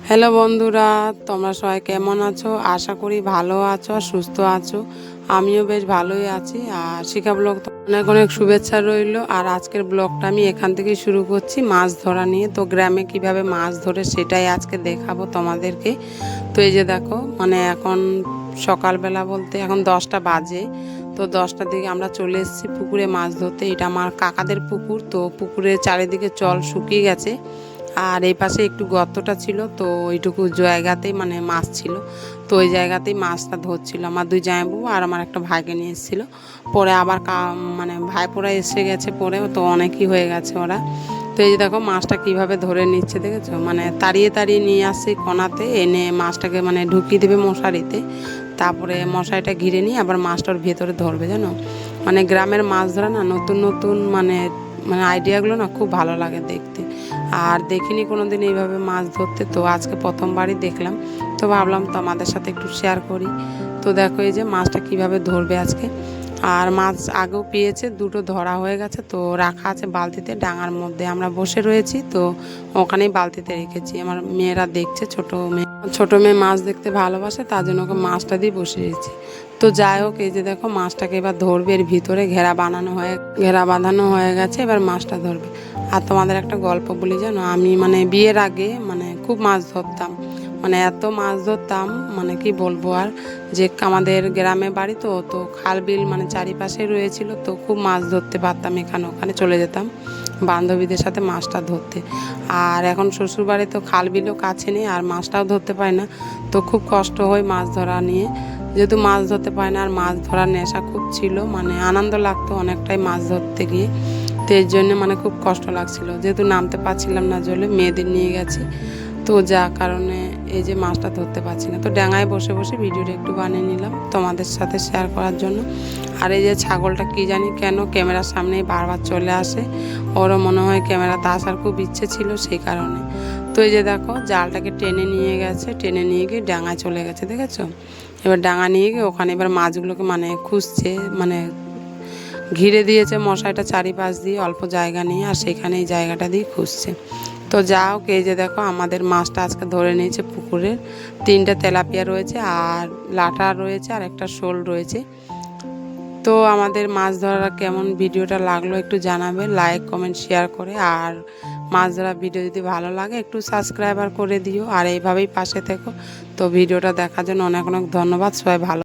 Hello বন্ধুরা, তোমরা সবাই কেমন আছো? আশা করি ভালো আছো আর সুস্থ আছো। আমিও বেশ ভালোই আছি। আর শিখা ব্লগ তো অনেক অনেক শুভেচ্ছা রইল। আর আজকের ব্লগটা আমি এখান থেকেই শুরু করছি, মাছ ধরা নিয়ে। তো গ্রামে কীভাবে মাছ ধরে সেটাই আজকে দেখাবো তোমাদেরকে। তো এই যে দেখো মানে এখন সকালবেলা বলতে এখন দশটা বাজে। তো দশটার দিকে আমরা চলে এসেছি পুকুরে মাছ ধরতে। এটা আমার কাকাদের পুকুর। তো পুকুরের চারিদিকে জল শুকিয়ে গেছে। আর এই পাশে একটু গর্তটা ছিল, তো ওইটুকু জায়গাতেই মানে মাছ ছিল। তো ওই জায়গাতেই মাছটা ধরছিল আমার দুই জামাইবু আর আমার একটা ভাইকে নিয়ে এসেছিল। পরে আবার মানে ভাইপোরা এসে গেছে পরে তো অনেকই হয়ে গেছে ওরা। তো এই যে দেখো মাছটা কীভাবে ধরে নিচ্ছে, দেখেছ? মানে তাড়িয়ে তাড়িয়ে নিয়ে আসছে কোনাতে এনে মাছটাকে মানে ঢুকিয়ে দেবে মশারিতে। তারপরে মশারিটা ঘিরে নিয়ে আবার মাছটার ভেতরে ধরবে, জানো? মানে গ্রামের মাছ ধরা না, নতুন নতুন মানে মানে আইডিয়াগুলো না খুব ভালো লাগে দেখতে। আর দেখিনি কোনো দিন এইভাবে মাছ ধরতে। তো আজকে প্রথমবারই দেখলাম। তো ভাবলাম তো আমাদের সাথে একটু শেয়ার করি। তো দেখো এই যে মাছটা কীভাবে ধরবে আজকে। আর মাছ আগেও পেয়েছে, দুটো ধরা হয়ে গেছে। তো রাখা আছে বালতিতে, ডাঙার মধ্যে আমরা বসে রয়েছি। তো ওখানেই বালতিতে রেখেছি। আমার মেয়েরা দেখছে, ছোট মেয়ে। ছোট মেয়ে মাছ দেখতে ভালোবাসে, তার জন্য ওকে মাছটা দিয়ে বসে রয়েছি। তো যাই হোক, এই যে দেখো মাছটাকে এবার ধরবে, এর ভিতরে ঘেরা বানানো হয়ে, ঘেরা বাঁধানো হয়ে গেছে, এবার মাছটা ধরবে। আর তোমাদের একটা গল্প বলি জানো? আমি মানে বিয়ের আগে মানে খুব মাছ ধরতাম। মানে এত মাছ ধরতাম মানে কি বলব আর? যে আমাদের গ্রামে বাড়ি তো তো খাল বিল মানে চারিপাশে রয়েছিল, তো খুব মাছ ধরতে পারতাম এখানে, ওখানে চলে যেতাম বান্ধবীদের সাথে মাছটা ধরতে। আর এখন শ্বশুর বাড়ি তো খাল বিলও কাছে নেই, আর মাছটাও ধরতে পায় না। তো খুব কষ্ট হয় মাছ ধরা নিয়ে। যেহেতু মাছ ধরতে পায় না, আর মাছ ধরার নেশা খুব ছিল মানে আনন্দ লাগতো অনেকটাই মাছ ধরতে গিয়ে। তো এর জন্য মানে খুব কষ্ট লাগছিল। যেহেতু নামতে পারছিলাম না জলে, মেয়েদের নিয়ে গেছি। তো যা কারণে এই যে মাছটা ধরতে পারছি না। তো ডাঙায় বসে বসে ভিডিওটা একটু বানিয়ে নিলাম তোমাদের সাথে শেয়ার করার জন্য। আর এই যে ছাগলটা কি জানি কেন ক্যামেরার সামনেই বারবার চলে আসে। ওরও মনে হয় ক্যামেরাতে আসার খুব ইচ্ছে ছিল সেই কারণে। তো এই যে দেখো, জালটাকে টেনে নিয়ে গেছে। টেনে নিয়ে গিয়ে ডাঙায় চলে গেছে, দেখেছ? এবার ডাঙা নিয়ে গিয়ে ওখানে এবার মাছগুলোকে মানে খুঁজছে মানে ঘিরে দিয়েছে মশাইটা চারিপাশ দিয়ে অল্প জায়গা নিয়ে আর সেখানে এই জায়গাটা দিয়ে খুঁজছে। তো যা হোক এই যে দেখো আমাদের মাছটা আজকে ধরে নিয়েছে পুকুরের তিনটা তেলাপিয়া রয়েছে আর লাটা রয়েছে আর একটা শোল রয়েছে। তো আমাদের মাছ ধরা কেমন ভিডিওটা লাগল একটু জানাবে লাইক কমেন্ট শেয়ার করে। আর মাছ ধরা ভিডিও যদি ভালো লাগে একটু সাবস্ক্রাইবার করে দিও। আর এইভাবেই পাশে থেকো। তো ভিডিওটা দেখার জন্য অনেক অনেক ধন্যবাদ। সবাই ভালো